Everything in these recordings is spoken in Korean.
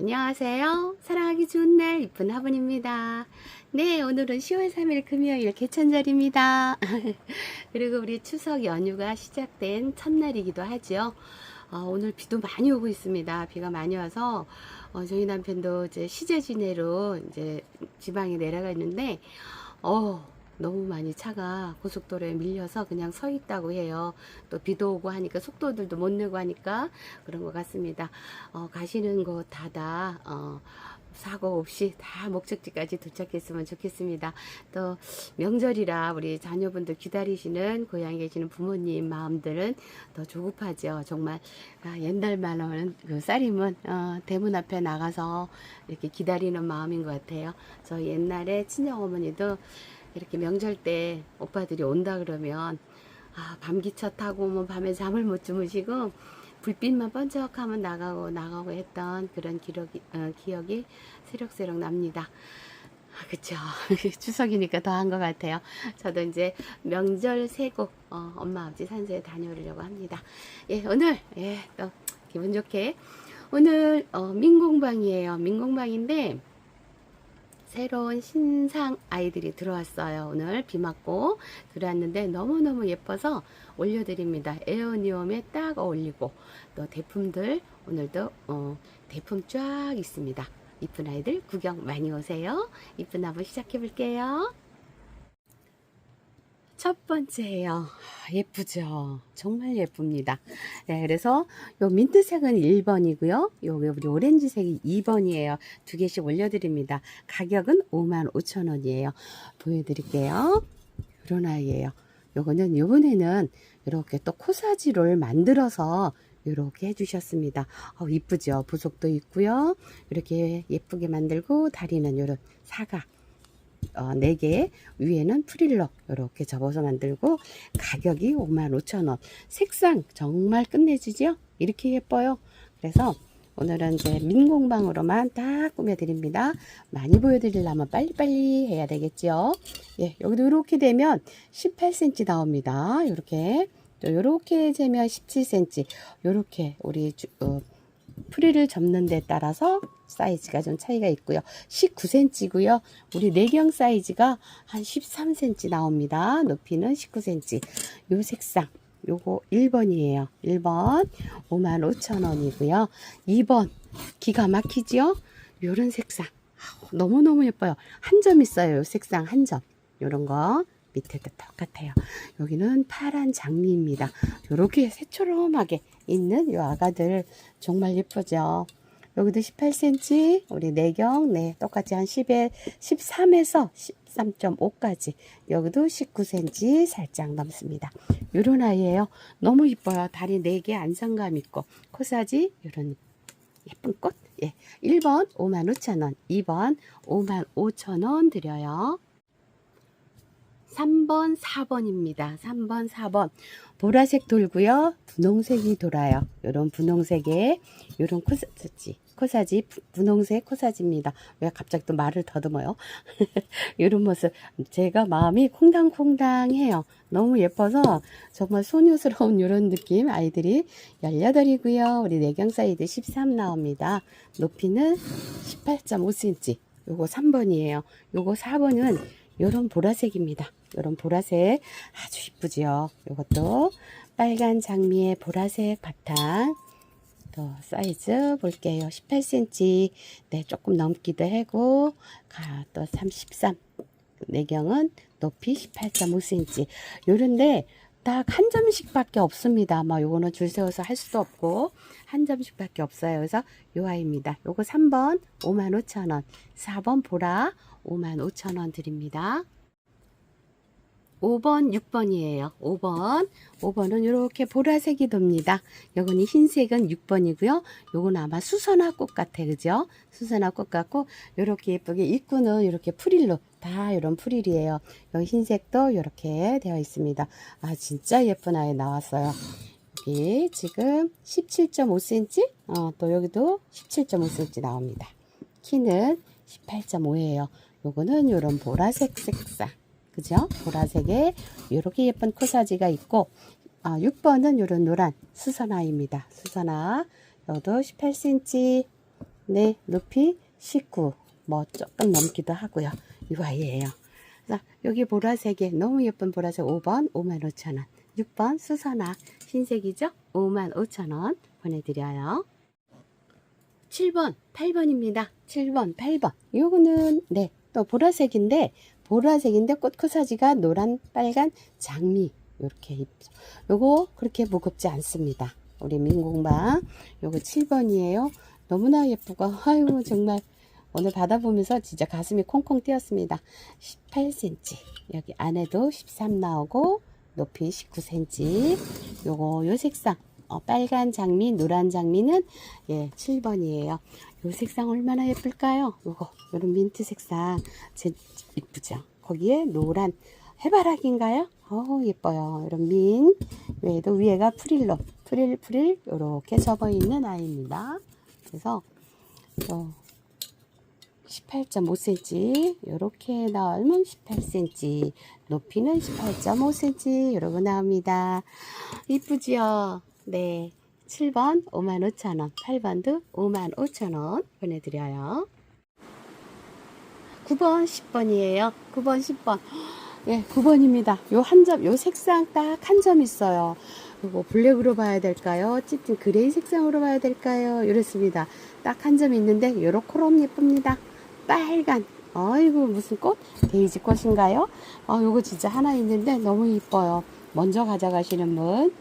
안녕하세요. 사랑하기 좋은 날 이쁜 화분입니다. 네, 오늘은 10월 3일 금요일 개천절입니다. 그리고 우리 추석 연휴가 시작된 첫날이기도 하죠. 어, 오늘 비도 많이 오고 있습니다. 비가 많이 와서 어, 저희 남편도 이제 시제 지내로 이제 지방에 내려가 있는데 어, 너무 많이 차가 고속도로에 밀려서 그냥 서 있다고 해요. 또 비도 오고 하니까 속도들도 못 내고 하니까 그런 것 같습니다. 어, 가시는 곳 다다 어, 사고 없이 다 목적지까지 도착했으면 좋겠습니다. 또 명절이라 우리 자녀분들 기다리시는 고향에 계시는 부모님 마음들은 더 조급하죠. 정말 아, 옛날만은 그 쌀임은 어, 대문 앞에 나가서 이렇게 기다리는 마음인 것 같아요. 저 옛날에 친정 어머니도 이렇게 명절 때 오빠들이 온다 그러면 아, 밤기차 타고 뭐 밤에 잠을 못 주무시고 불빛만 번쩍하면 나가고 나가고 했던 그런 기록이, 어, 기억이 새록새록 납니다. 아, 그쵸. 추석이니까 더한 것 같아요. 저도 이제 명절 세고, 어, 엄마, 아버지 산소에 다녀오려고 합니다. 예, 오늘, 예, 또, 기분 좋게. 오늘, 어, 민공방이에요. 민공방인데, 새로운 신상 아이들이 들어왔어요. 오늘 비 맞고 들어왔는데 너무너무 예뻐서 올려드립니다. 에어니움에 딱 어울리고 또 대품들 오늘도 어, 대품 쫙 있습니다. 이쁜 아이들 구경 많이 오세요. 이쁜 화분 시작해 볼게요. 첫 번째예요. 예쁘죠? 정말 예쁩니다. 네, 그래서 요 민트색은 1번이고요. 요 우리 오렌지색이 2번이에요. 두 개씩 올려드립니다. 가격은 55,000원이에요. 보여드릴게요. 이런 아이예요. 요거는 요번에는 이렇게 또 코사지를 만들어서 이렇게 해주셨습니다. 어, 이쁘죠? 부속도 있고요. 이렇게 예쁘게 만들고 다리는 이런 사각 어, 4개 위에는 프릴러 이렇게 접어서 만들고 가격이 55,000원. 색상 정말 끝내주죠? 이렇게 예뻐요. 그래서 오늘은 이제 민공방으로만 딱 꾸며드립니다. 많이 보여드리려면 빨리빨리 해야 되겠죠 예, 여기도 이렇게 되면 18cm 나옵니다. 이렇게. 또 이렇게 재면 17cm 이렇게 우리 주, 어, 프리를 접는 데 따라서 사이즈가 좀 차이가 있고요. 19cm고요. 우리 내경 사이즈가 한 13cm 나옵니다. 높이는 19cm. 요 색상 요거 1번이에요. 1번 55,000원이고요. 2번 기가 막히죠? 요런 색상 너무너무 예뻐요. 한 점 있어요. 요 색상 한 점. 요런 거 밑에도 똑같아요. 여기는 파란 장미입니다. 요렇게 새초롬하게 있는 요 아가들 정말 예쁘죠. 여기도 18cm, 우리 내경, 네, 똑같이 한 10에, 13에서 13.5까지. 여기도 19cm 살짝 넘습니다. 요런 아이예요. 너무 이뻐요. 다리 4개 안정감 있고, 코사지, 요런 예쁜 꽃. 예. 1번 55,000원, 2번 55,000원 드려요. 3번, 4번입니다. 3번, 4번. 보라색 돌고요. 분홍색이 돌아요. 요런 분홍색에 요런 코사지, 코사지, 분홍색 코사지입니다. 왜 갑자기 또 말을 더듬어요? 요런 모습. 제가 마음이 콩당콩당해요. 너무 예뻐서 정말 소녀스러운 요런 느낌 아이들이 18이고요. 우리 내경 사이드 13 나옵니다. 높이는 18.5cm. 요거 3번이에요. 요거 4번은 요런 보라색입니다. 요런 보라색 아주 이쁘지요. 요것도 빨간 장미의 보라색 바탕 또 사이즈 볼게요. 18cm 네 조금 넘기도 하고 가, 또 33. 내경은 높이 18.5cm 요런데 딱 한 점씩밖에 없습니다. 뭐 요거는 줄 세워서 할 수도 없고 한 점씩밖에 없어요. 그래서 요 아이입니다. 요거 3번 55,000원 4번 보라 55,000원 드립니다. 5번, 6번이에요. 5번. 5번은 이렇게 보라색이 돕니다. 요거는 흰색은 6번이고요. 요건 아마 수선화 꽃 같아. 그죠? 수선화 꽃 같고 요렇게 예쁘게 입구는 이렇게 프릴로 다 이런 프릴이에요. 여기 흰색도 이렇게 되어 있습니다. 아 진짜 예쁜 아이 나왔어요. 여기 지금 17.5cm 어, 또 여기도 17.5cm 나옵니다. 키는 18.5예요. 요거는 요런 보라색 색상. 그죠? 보라색에 이렇게 예쁜 코사지가 있고 아, 6번은 이런 노란 수선화입니다. 수선화 여도 18cm 네, 높이 19. 뭐 조금 넘기도 하고요. 이 아이예요. 자, 여기 보라색에 너무 예쁜 보라색 5번 55,000원. 6번 수선화 흰색이죠? 55,000원 보내드려요. 7번, 8번입니다. 7번, 8번. 요거는 네, 또 보라색인데 보라색인데 꽃코사지가 노란, 빨간, 장미 요렇게 입죠. 요거 그렇게 무겁지 않습니다. 우리 민공방 요거 7번이에요. 너무나 예쁘고 아유 정말 오늘 받아보면서 진짜 가슴이 콩콩 뛰었습니다. 18cm 여기 안에도 13 나오고 높이 19cm 요거 요 색상 어, 빨간 장미 노란 장미는 예 7번이에요. 요 색상 얼마나 예쁠까요? 요거 요런 민트 색상 제 이쁘죠? 거기에 노란 해바라기인가요? 어 예뻐요. 이런 민 외에도 위에가 프릴로 프릴 프릴 이렇게 접어 있는 아이입니다. 그래서 또 18.5cm 이렇게 나오면 18cm 높이는 18.5cm 이러고 나옵니다. 이쁘지요? 네. 7번 55,000원 8번도 55,000원 보내드려요. 9번 10번이에요. 9번 10번 예, 9번입니다. 요 한 점, 요 색상 딱 한 점 있어요. 이거 블랙으로 봐야 될까요? 짙은 그레이 색상으로 봐야 될까요? 이렇습니다. 딱 한 점 있는데 요렇게럼 예쁩니다. 빨간 아이고 무슨 꽃? 데이지 꽃인가요? 아 요거 진짜 하나 있는데 너무 이뻐요. 먼저 가져가시는 분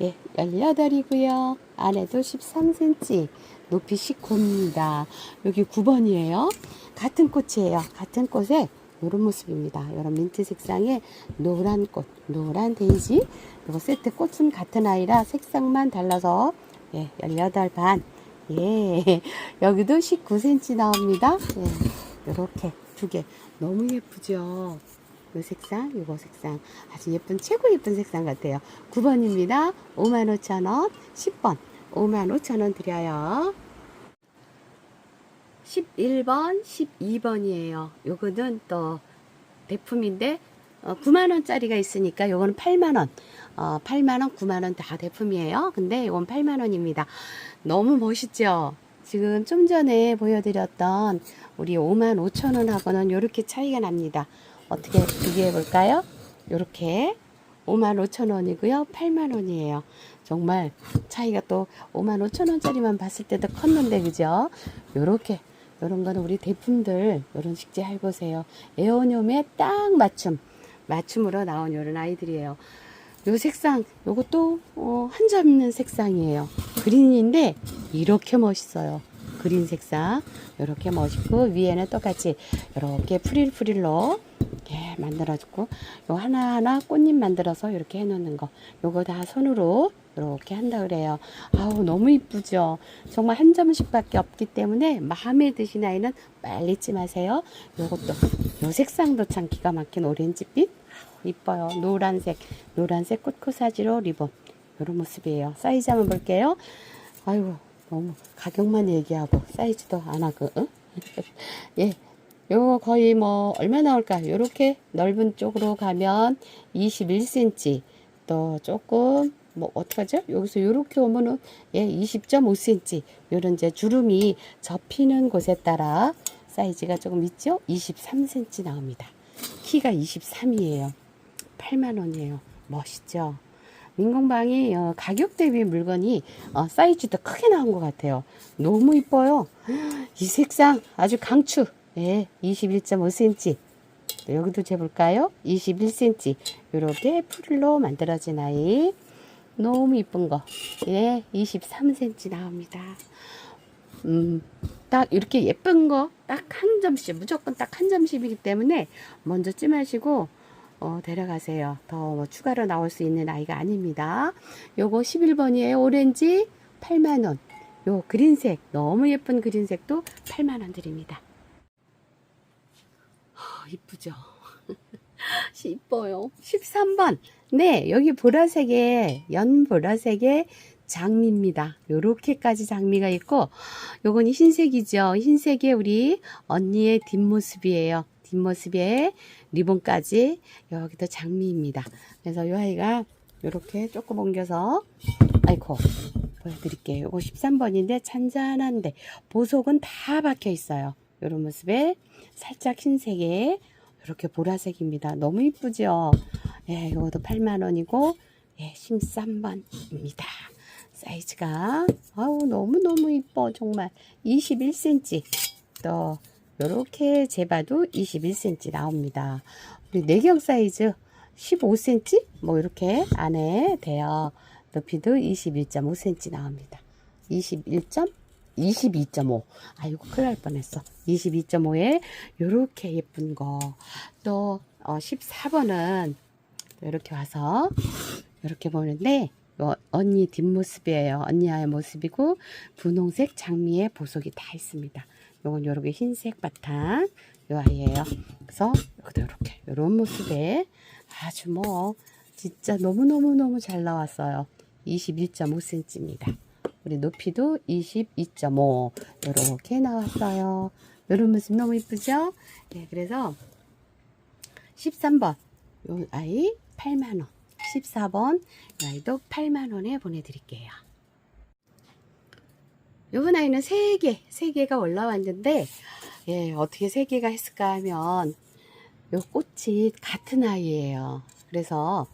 예, 18이고요. 안에도 13cm, 높이 19입니다. 여기 9번이에요. 같은 꽃이에요. 같은 꽃에 이런 모습입니다. 이런 민트 색상의 노란 꽃, 노란 데이지. 이거 세트 꽃은 같은 아이라 색상만 달라서 예, 18 반. 예, 여기도 19cm 나옵니다. 예, 이렇게 두 개. 너무 예쁘죠? 요 색상, 요거 색상. 아주 예쁜, 최고 예쁜 색상 같아요. 9번입니다. 55,000원. 10번. 55,000원 드려요. 11번, 12번이에요. 요거는 또 대품인데 어, 9만원짜리가 있으니까 요거는 8만원. 어, 8만원, 9만원 다 대품이에요. 근데 요건 8만원입니다. 너무 멋있죠? 지금 좀 전에 보여드렸던 우리 5만 5천원하고는 요렇게 차이가 납니다. 어떻게 비교해 볼까요? 요렇게 5만 5천 원이고요. 8만 원이에요. 정말 차이가 또 5만 5천 원짜리만 봤을 때도 컸는데 그죠? 요렇게 요런 거는 우리 대품들 요런 식재 해보세요. 에어늄에 딱 맞춤 맞춤으로 나온 요런 아이들이에요. 요 색상 요것도 어, 한점 있는 색상이에요. 그린인데 이렇게 멋있어요. 그린 색상 이렇게 멋있고 위에는 똑같이 이렇게 프릴 프릴로 이렇게 만들어주고 요 하나하나 꽃잎 만들어서 이렇게 해놓는 거. 요거 다 손으로 이렇게 한다 그래요. 아우 너무 이쁘죠? 정말 한 점씩밖에 없기 때문에 마음에 드신 아이는 빨리 잊지 마세요. 요것도 요 색상도 참 기가 막힌 오렌지빛? 아우, 이뻐요. 노란색 노란색 꽃코사지로 리본. 요런 모습이에요. 사이즈 한번 볼게요. 아이고 너무 가격만 얘기하고 사이즈도 안 하고 응? 예 요거 거의 뭐 얼마 나올까? 요렇게 넓은 쪽으로 가면 21cm 또 조금 뭐 어떡하죠? 여기서 요렇게 오면은 예 20.5cm 요런 이제 주름이 접히는 곳에 따라 사이즈가 조금 있죠? 23cm 나옵니다. 키가 23이에요. 8만원이에요. 멋있죠? 민공방이 어, 가격 대비 물건이 어, 사이즈도 크게 나온 것 같아요. 너무 이뻐요. 이 색상 아주 강추. 예, 21.5cm. 여기도 재볼까요? 21cm. 이렇게 풀로 만들어진 아이. 너무 이쁜 거. 예, 23cm 나옵니다. 음, 딱 이렇게 예쁜 거 딱 한 점씩, 무조건 딱 한 점씩이기 때문에 먼저 찜하시고 어, 데려가세요. 더 뭐 추가로 나올 수 있는 아이가 아닙니다. 요거 11번이에요. 오렌지 8만원. 요 그린색, 너무 예쁜 그린색도 8만원 드립니다. 어, 이쁘죠? 이뻐요. 13번. 네, 여기 보라색에, 연 보라색에 장미입니다. 요렇게까지 장미가 있고, 요건 흰색이죠. 흰색에 우리 언니의 뒷모습이에요. 뒷모습에 리본까지 여기도 장미입니다. 그래서 이 아이가 이렇게 조금 옮겨서 아이고 보여드릴게요. 이거 13번인데 잔잔한데 보석은 다 박혀 있어요. 이런 모습에 살짝 흰색에 이렇게 보라색입니다. 너무 이쁘죠? 예, 이것도 8만원이고, 예, 13번입니다. 사이즈가, 아우, 너무너무 이뻐, 정말. 21cm. 또, 요렇게 재봐도 21cm 나옵니다. 우리 내경 사이즈 15cm? 뭐, 이렇게 안에 돼요. 높이도 21.5cm 나옵니다. 21. 22.5. 아이고, 큰일 날 뻔했어. 22.5에 요렇게 예쁜 거. 또, 어, 14번은 이렇게 와서 이렇게 보는데, 요 언니 뒷모습이에요. 언니의 모습이고, 분홍색 장미의 보석이 다 있습니다. 요건 요렇게 흰색 바탕, 요 아이예요. 그래서, 요렇게, 요런 모습에 아주 뭐, 진짜 너무너무너무 잘 나왔어요. 21.5cm입니다. 우리 높이도 22.5 이렇게 나왔어요. 이런 모습 너무 이쁘죠? 네, 그래서 13번 요 아이 8만 원, 14번 이 아이도 8만 원에 보내드릴게요. 요번 아이는 3개, 3개가 올라왔는데 예, 어떻게 3개가 했을까 하면 요 꽃이 같은 아이예요. 그래서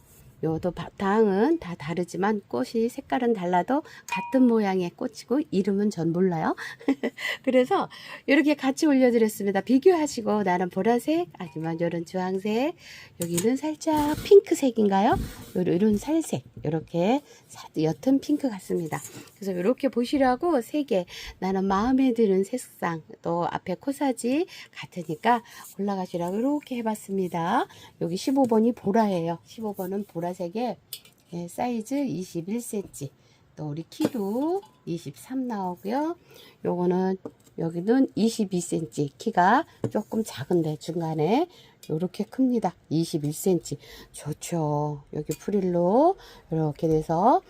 요도 바탕은 다 다르지만 꽃이 색깔은 달라도 같은 모양의 꽃이고 이름은 전 몰라요. 그래서 이렇게 같이 올려드렸습니다. 비교하시고 나는 보라색 아니면 이런 주황색 여기는 살짝 핑크색인가요? 이런 살색 이렇게 옅은 핑크 같습니다. 그래서 이렇게 보시라고 세 개 나는 마음에 드는 색상 또 앞에 코사지 같으니까 올라가시라고 이렇게 해봤습니다. 여기 15번이 보라예요. 15번은 보라 색에 예, 사이즈 21cm. 또 우리 키도 23 나오고요. 요거는 여기는 22cm 키가 조금 작은데 중간에 이렇게 큽니다. 21cm 좋죠. 여기 프릴로 이렇게 돼서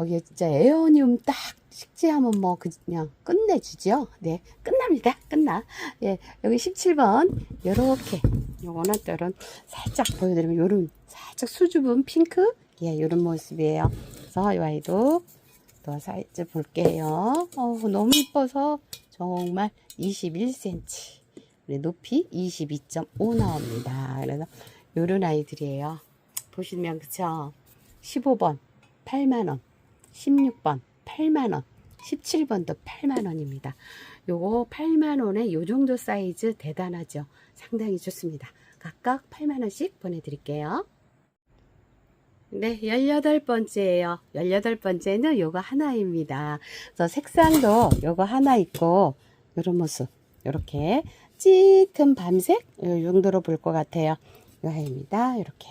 여기 진짜 에어니움 딱 식재하면 뭐 그냥 끝내주죠. 네, 끝납니다. 끝나. 예, 여기 17번 요렇게 요거는 또 이런 살짝 보여드리면 요런 살짝 수줍은 핑크 예, 요런 모습이에요. 그래서 이 아이도 또 사이즈 볼게요. 어, 너무 이뻐서 정말 21cm. 우리 높이 22.5 나옵니다. 그래서 요런 아이들이에요. 보시면 그쵸? 15번 8만원, 16번 8만원, 17번도 8만원입니다. 요거 8만원에 요 정도 사이즈 대단하죠. 상당히 좋습니다. 각각 8만원씩 보내드릴게요. 네, 18번째예요. 18번째는 요거 하나입니다. 그래서 색상도 요거 하나 있고 요런 모습 이렇게 짙은 밤색 요 정도로 볼 것 같아요. 요 아이입니다. 이렇게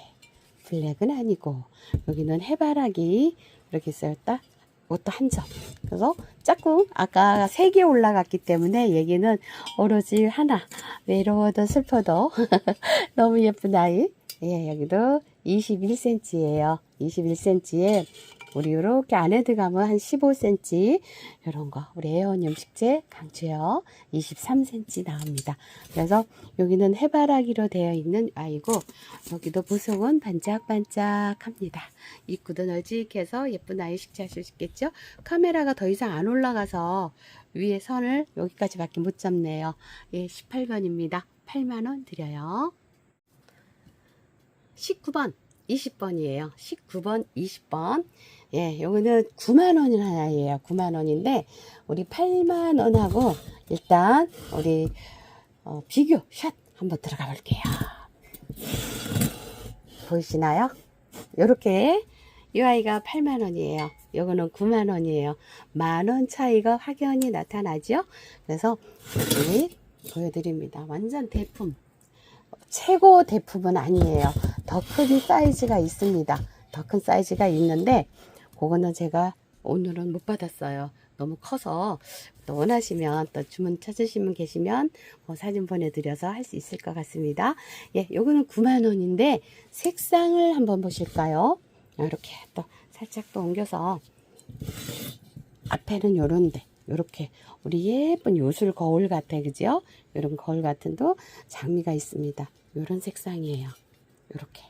블랙은 아니고 여기는 해바라기 이렇게 있었다. 이것도 한 점. 그래서 짝꿍 아까 세 개 올라갔기 때문에 얘기는 오로지 하나 외로워도 슬퍼도 너무 예쁜 아이. 예, 여기도 21cm예요. 21cm에 우리 이렇게 안에 들어가면 한 15cm 이런 거 우리 에어니움 식재 강추요 23cm 나옵니다. 그래서 여기는 해바라기로 되어 있는 아이고 여기도 보석은 반짝반짝합니다. 입구도 널찍해서 예쁜 아이 식재하실 수 있겠죠. 카메라가 더 이상 안 올라가서 위에 선을 여기까지밖에 못 잡네요. 예, 18번입니다. 8만원 드려요. 19번, 20번이에요. 19번, 20번. 예, 요거는 9만원이라는 아이예요. 9만원인데, 우리 8만원하고 일단, 우리, 어, 비교 샷 한번 들어가 볼게요. 보이시나요? 요렇게, 이 아이가 8만원이에요. 요거는 9만원이에요. 만원 차이가 확연히 나타나죠? 그래서, 보여드립니다. 완전 대품. 최고 대품은 아니에요. 더 큰 사이즈가 있습니다. 더 큰 사이즈가 있는데 그거는 제가 오늘은 못 받았어요. 너무 커서 또 원하시면 또 주문 찾으시면 계시면 뭐 사진 보내드려서 할 수 있을 것 같습니다. 예, 요거는 9만 원인데 색상을 한번 보실까요? 이렇게 또 살짝 또 옮겨서 앞에는 요런데 요렇게 우리 예쁜 요술 거울 같아 그죠? 요런 거울 같은 도 장미가 있습니다. 요런 색상이에요. 요렇게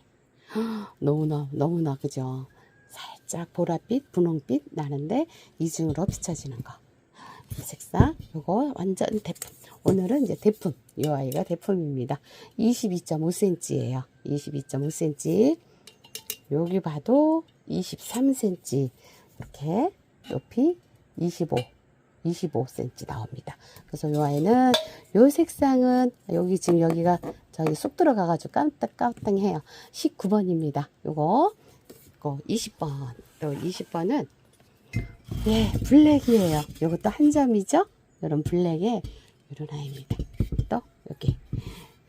너무나 너무나 그죠? 살짝 보랏빛, 분홍빛 나는데 이중으로 비춰지는 거. 이 색상 요거 완전 대품. 오늘은 이제 대품. 이 아이가 대품입니다. 22.5cm예요. 22.5cm. 여기 봐도 23cm. 이렇게 높이 25. 25cm 나옵니다. 그래서 이 아이는 요 색상은 여기 지금 여기가 저기 쏙 들어가가지고 깜딱깜딱해요. 19번입니다. 요거 이거 20번 또 20번은 예 블랙이에요. 요것도 한 점이죠. 이런 블랙에 이런 아이입니다. 또 여기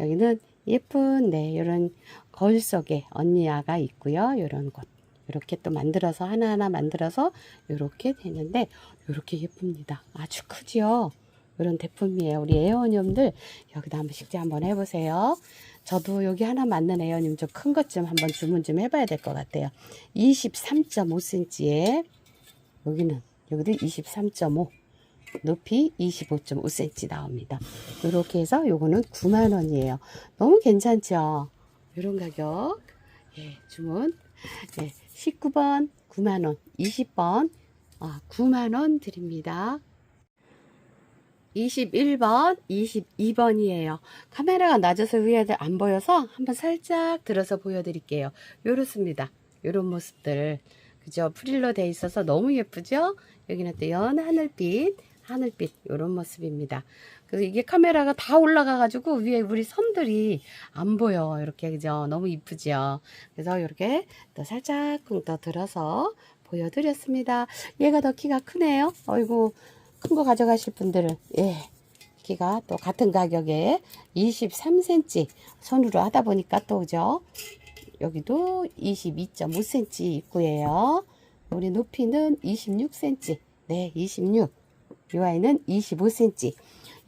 여기는 예쁜 네 이런 거울 속에 언니 아가 있고요. 이런 곳 이렇게 또 만들어서 하나하나 만들어서 이렇게 되는데 이렇게 예쁩니다. 아주 크지요. 이런 제품이에요. 우리 에어님들 여기다 한번 식재 한번 해보세요. 저도 여기 하나 맞는 에어님 좀 큰 것 좀 한번 주문 좀 해봐야 될 것 같아요. 23.5cm에 여기는 여기도 23.5 높이 25.5cm 나옵니다. 이렇게 해서 요거는 9만 원이에요. 너무 괜찮죠? 이런 가격 예, 주문 예, 19번 9만 원, 20번 아, 9만 원 드립니다. 21번, 22번이에요. 카메라가 낮아서 위에 안 보여서 한번 살짝 들어서 보여드릴게요. 요렇습니다. 요런 모습들. 그죠? 프릴로 돼 있어서 너무 예쁘죠? 여기는 또 연 하늘빛, 하늘빛 요런 모습입니다. 그래서 이게 카메라가 다 올라가가지고 위에 우리 선들이 안 보여. 이렇게 그죠? 너무 이쁘죠? 그래서 이렇게 또 살짝 더 들어서 보여드렸습니다. 얘가 더 키가 크네요. 어이구 큰 거 가져가실 분들은 예 키가 또 같은 가격에 23cm 손으로 하다 보니까 또 그죠? 여기도 22.5cm 입구예요. 우리 높이는 26cm. 네, 26. 이 아이는 25cm.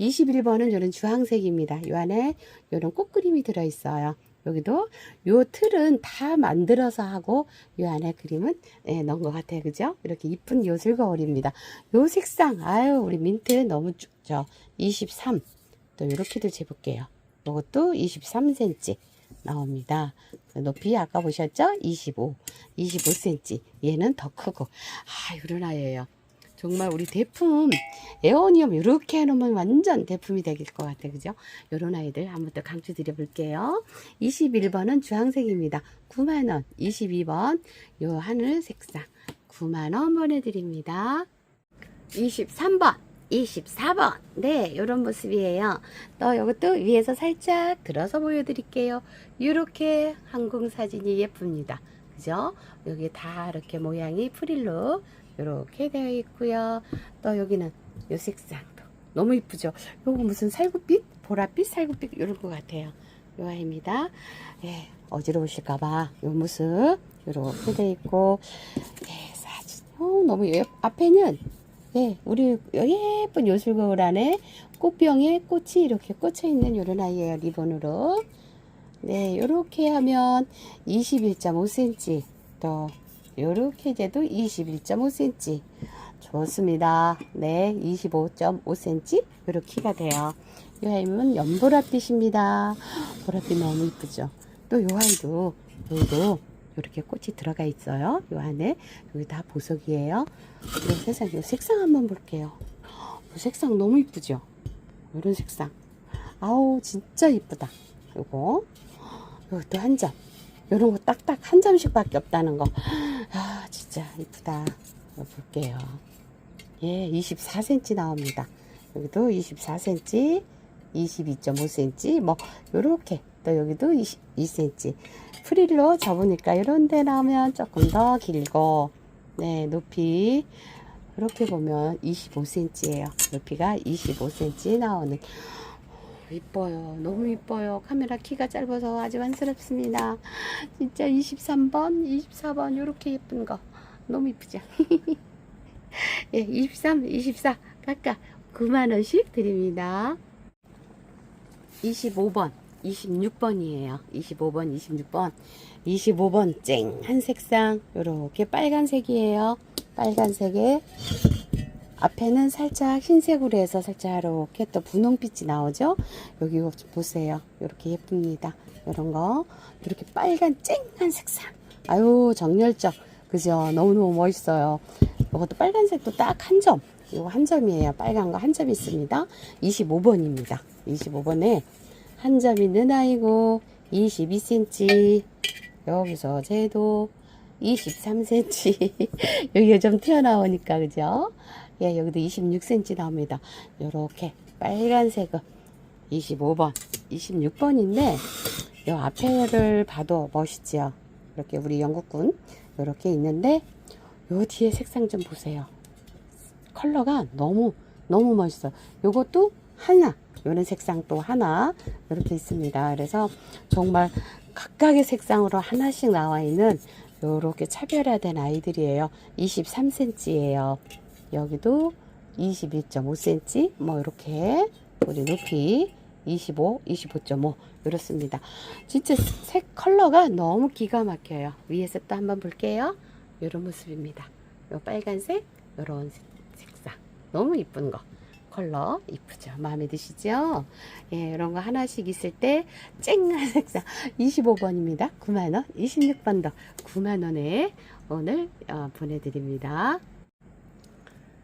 21번은 이런 주황색입니다. 이 안에 이런 꽃그림이 들어있어요. 여기도 요 틀은 다 만들어서 하고 요 안에 그림은 예, 넣은 것 같아요. 그죠? 이렇게 이쁜 요술 거울입니다. 요 색상 아유 우리 민트 너무 좋죠. 23. 또 이렇게도 재볼게요. 이것도 23cm 나옵니다. 높이 아까 보셨죠? 25, 25cm. 얘는 더 크고 아 이런 아이예요. 정말 우리 대품 에어니엄 이렇게 해놓으면 완전 대품이 되길 것 같아요. 그죠? 요런 아이들 한번 더 강추 드려볼게요. 21번은 주황색입니다. 9만원. 22번 요 하늘 색상 9만원 보내드립니다. 23번. 24번. 네, 요런 모습이에요. 또 이것도 위에서 살짝 들어서 보여드릴게요. 이렇게 항공 사진이 예쁩니다. 그죠? 여기 다 이렇게 모양이 프릴로 이렇게 되어 있고요. 또 여기는 요 색상도 너무 이쁘죠. 요거 무슨 살구빛, 보랏빛, 살구빛 이런 것 같아요. 요 아이입니다. 예, 어지러우실까봐 요 모습 이렇게 되어 있고 예, 사진 어, 너무 예, 앞에는 예, 우리 예쁜 요술거울 안에 꽃병에 꽃이 이렇게 꽂혀 있는 요런 아이예요. 리본으로. 네, 요렇게 하면 21.5cm 또 요렇게 돼도 21.5cm 좋습니다. 네, 25.5cm 요렇게 키가 돼요. 이 아이는 연보랏빛입니다. 보랏빛 너무 이쁘죠. 또요 아이도 여기도 이렇게 꽃이 들어가 있어요. 요 안에 여기 다 보석이에요. 요 세상 요 색상 한번 볼게요. 요 색상 너무 이쁘죠. 이런 색상. 아우 진짜 이쁘다. 요거 요것도 한 점. 요런 거 딱딱 한 점씩밖에 없다는 거. 아 진짜 이쁘다. 볼게요. 예, 24cm 나옵니다. 여기도 24cm, 22.5cm, 뭐 요렇게 또 여기도 22cm. 프릴로 접으니까 이런 데 나오면 조금 더 길고 네, 높이 이렇게 보면 25cm예요. 높이가 25cm 나오는 이뻐요. 너무 이뻐요. 카메라 키가 짧아서 아주 안쓰럽습니다. 진짜 23번, 24번 이렇게 예쁜 거 너무 이쁘죠? 예, 23, 24 각각 9만 원씩 드립니다. 25번, 26번이에요. 25번, 26번. 25번 쨍한 색상 요렇게 빨간색이에요. 빨간색에 앞에는 살짝 흰색으로 해서 살짝 이렇게 또 분홍빛이 나오죠. 여기 좀 보세요. 이렇게 예쁩니다. 이런 거 이렇게 빨간 쨍한 색상. 아유 정열적 그죠? 너무너무 멋있어요. 이것도 빨간색도 딱 한 점. 이거 한 점이에요. 빨간 거 한 점 있습니다. 25번입니다. 25번에 한 점 있는 아이고 22cm 여기서 쟤도 23cm 여기가 좀 튀어나오니까 그죠? 예, 여기도 26cm 나옵니다. 요렇게 빨간색은 25번, 26번인데 요 앞에를 봐도 멋있죠. 이렇게 우리 영국군 이렇게 있는데 요 뒤에 색상 좀 보세요. 컬러가 너무 너무 멋있어. 요것도 하나, 요런 색상 또 하나 이렇게 있습니다. 그래서 정말 각각의 색상으로 하나씩 나와 있는 요렇게 차별화된 아이들이에요. 23cm예요. 여기도 21.5cm 뭐 이렇게 우리 높이 25, 25.5 이렇습니다. 진짜 색 컬러가 너무 기가 막혀요. 위에서 또 한번 볼게요. 이런 모습입니다. 요 빨간색, 요런 색상 너무 이쁜 거. 컬러 이쁘죠? 마음에 드시죠? 예, 이런 거 하나씩 있을 때 쨍한 색상 25번입니다. 9만원, 26번 더 9만원에 오늘 어, 보내드립니다.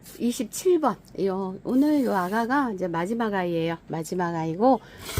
27번. 요, 오늘 요 아가가 이제 마지막 아이예요. 마지막 아이고,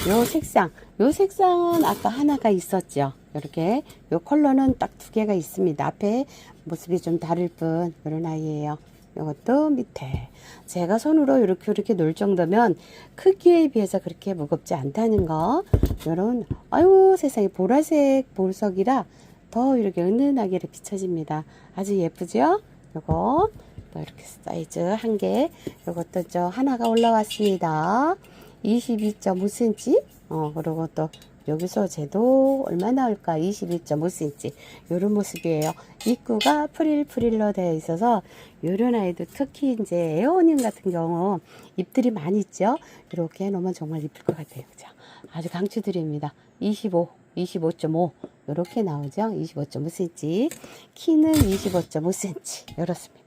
요 색상. 요 색상은 아까 하나가 있었죠. 이렇게. 요 컬러는 딱 두 개가 있습니다. 앞에 모습이 좀 다를 뿐, 요런 아이예요. 요것도 밑에. 제가 손으로 이렇게 이렇게 놓을 정도면 크기에 비해서 그렇게 무겁지 않다는 거. 요런, 아유, 세상에 보라색 보석이라 더 이렇게 은은하게 비춰집니다. 아주 예쁘죠? 요거. 또 이렇게 사이즈 한 개. 요것도 저 하나가 올라왔습니다. 22.5cm. 어, 그리고 또 여기서 쟤도 얼마 나올까? 21.5cm. 요런 모습이에요. 입구가 프릴프릴로 되어 있어서 요런 아이도 특히 이제 에어님 같은 경우 잎들이 많이 있죠? 이렇게 해놓으면 정말 이쁠 것 같아요. 그죠? 아주 강추드립니다. 25, 25.5 이렇게 나오죠? 25.5cm. 키는 25.5cm. 이렇습니다.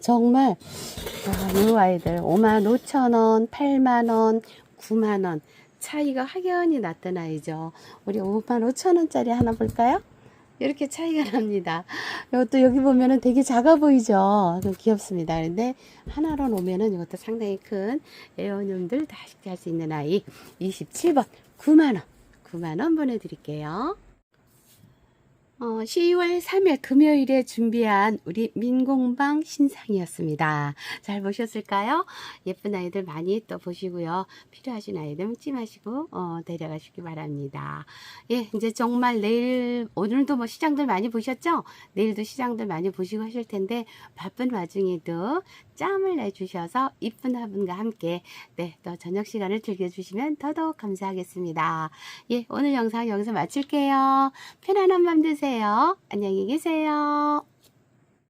정말 아, 이 아이들 5만 5천 원, 8만 원, 9만 원 차이가 확연히 났던 아이죠. 우리 5만 5천 원짜리 하나 볼까요? 이렇게 차이가 납니다. 이것도 여기 보면은 되게 작아 보이죠? 귀엽습니다. 그런데 하나로 놓으면은 이것도 상당히 큰 에어늄들 다 식재할 수 있는 아이 27번 9만원 9만원 보내드릴게요. 어, 10월 3일 금요일에 준비한 우리 민공방 신상이었습니다. 잘 보셨을까요? 예쁜 아이들 많이 또 보시고요. 필요하신 아이들 묻지 마시고 어, 데려가시기 바랍니다. 예, 이제 정말 내일 오늘도 뭐 시장들 많이 보셨죠? 내일도 시장들 많이 보시고 하실 텐데 바쁜 와중에도 짬을 내주셔서 이쁜 화분과 함께 네, 또 저녁 시간을 즐겨주시면 더더욱 감사하겠습니다. 예, 오늘 영상 여기서 마칠게요. 편안한 밤 되세요. 안녕히 계세요.